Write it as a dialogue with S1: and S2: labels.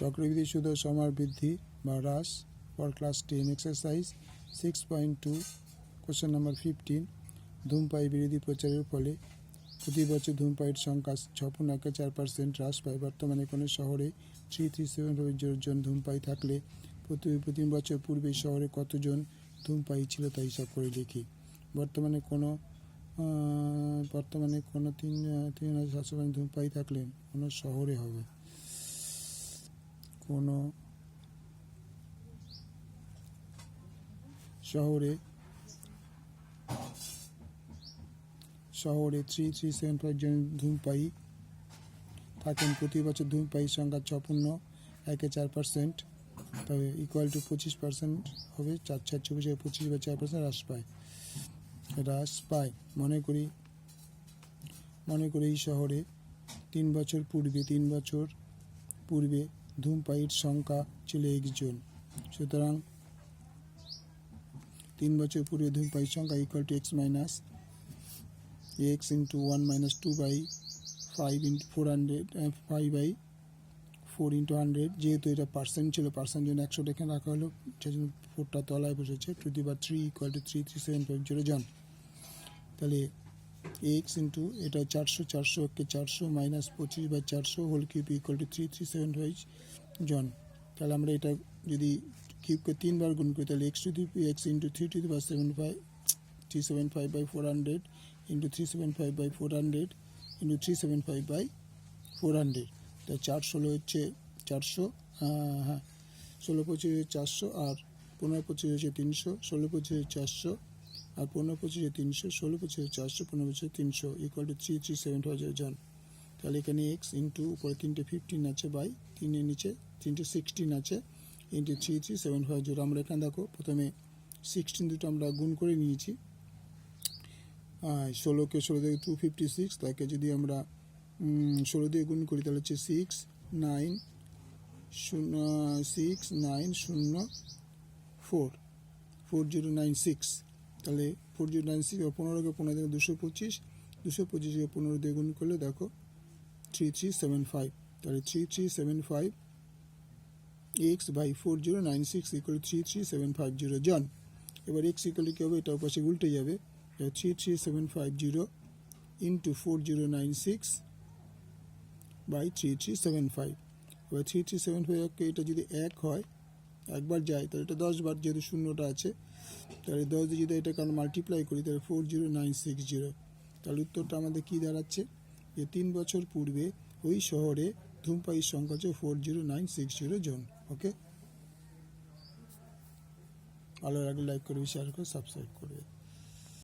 S1: চক্রবৃদ্ধি সুদ ও সমার বৃদ্ধি বা হ্রাস for class ten exercise six point two question number fifteen ধূমপাই বিরোধী প্রচারের ফলে প্রতি বছর ধূমপায়ীর সংখ্যা ছপন একে চার পার্সেন্ট হ্রাস পায়। বর্তমানে কোনো শহরে থ্রি থ্রি সেভেন জন ধূমপাই থাকলে প্রতি প্রতি বছর পূর্বে শহরে কতজন ধূমপাই ছিল তা হিসাব করে লিখি বর্তমানে কোনো বর্তমানে কোনো তিন তিন হাজার সাতশো জন ধূমপায়ী থাকলে কোনো শহরে হবে। কোনো শহরে শহরে থ্রি থ্রি সেভেন ফাইভ জন ধূমপায়ী থাকেন। প্রতি বছর ধূমপায়ীর সংখ্যা ছপন্ন একে চার পার্সেন্ট তবে ইকুয়াল টু পঁচিশ পার্সেন্ট হবে। চার চার চব্বিশ পঁচিশ বা চার পার্সেন্ট হ্রাস পায়। হ্রাস পায়। মনে করি মনে করি এই শহরে তিন বছর পূর্বে, তিন বছর পূর্বে ধূমপায়ীর সংখ্যা ছিল এক্স জন সুতরাং তিন বছর পূর্বে ধূমপায়ীর সংখ্যা equal to x minus x into one minus two by five into four hundred five by four into hundred যেহেতু এটা পার্সেন্ট ছিল পার্সেন্ট জন্য একশো এখানে রাখা হলো সেজন্য ফোরটা তলায় বসেছে টু দি বা three equal to three three seven five zero জন। তাহলে এক্স ইন্টু এটা চারশো চারশো কে চারশো মাইনাস পঁচিশ বা চারশো whole cube equal to three three seven five জন তাহলে আমরা এটা যদি কিউবকে তিনবার গুণ করি, তাহলে x to the x into three two বা seven five three seven five by four hundred into three seven five by four hundred into three seven five by four hundred তো চার ষোলো হচ্ছে চারশো হ্যাঁ ষোলো পঁচিশ চারশো আর পনেরো পঁচিশ হচ্ছে তিনশো, ষোলো পঁচিশ চারশো আর পনেরো পঁচিশে তিনশো, ষোলো পঁচিশে চারশো, পনেরো পঁচিশ তিনশো equal to three three seven five জন তাহলে এখানে এক্স ইন্টু উপরে তিনটে ফিফটিন আছে বাই তিনের নিচে তিনটে সিক্সটিন আছে into three three seven five zero আমরা এখানে দেখো, প্রথমে সিক্সটিন দুটো আমরা গুণ করে নিয়েছি। ষোলোকে ষোলো থেকে টু ফিফটি সিক্স তাকে যদি আমরা ষোলো দিয়ে গুণ করি, তাহলে হচ্ছে সিক্স নাইন শূন্য সিক্স নাইন শূন্য four four zero nine six তাহলে ফোর জিরো নাইন সিক্স পনেরোকে পনেরো থেকে দুশো পঁচিশ, দুশো পঁচিশকে পনেরো দিয়ে গুণ করলে দেখো থ্রি থ্রি সেভেন ফাইভ তাহলে three three seven five x by four zero nine six equal three three seven five zero জন। এবার এক্স ইকুয়াল কী হবে? এটা পাশে উল্টে যাবে। Three three seven five zero into four zero nine six by three three seven five এবার three three seven five এটা যদি এক হয় একবার যায়, তাহলে এটা দশবার যেহেতু শূন্যটা আছে, তাহলে দশ দিয়ে যদি এটা কারণ মাল্টিপ্লাই করি, তাহলে four zero nine six zero তাহলে উত্তরটা আমাদের কী দাঁড়াচ্ছে? যে তিন বছর পূর্বে ওই শহরে ধূমপাইয়ের সংখ্যা হচ্ছে four zero nine six zero জন ওকে ভালো লাগলে লাইক করবে শেয়ার করে সাবস্ক্রাইব করবে।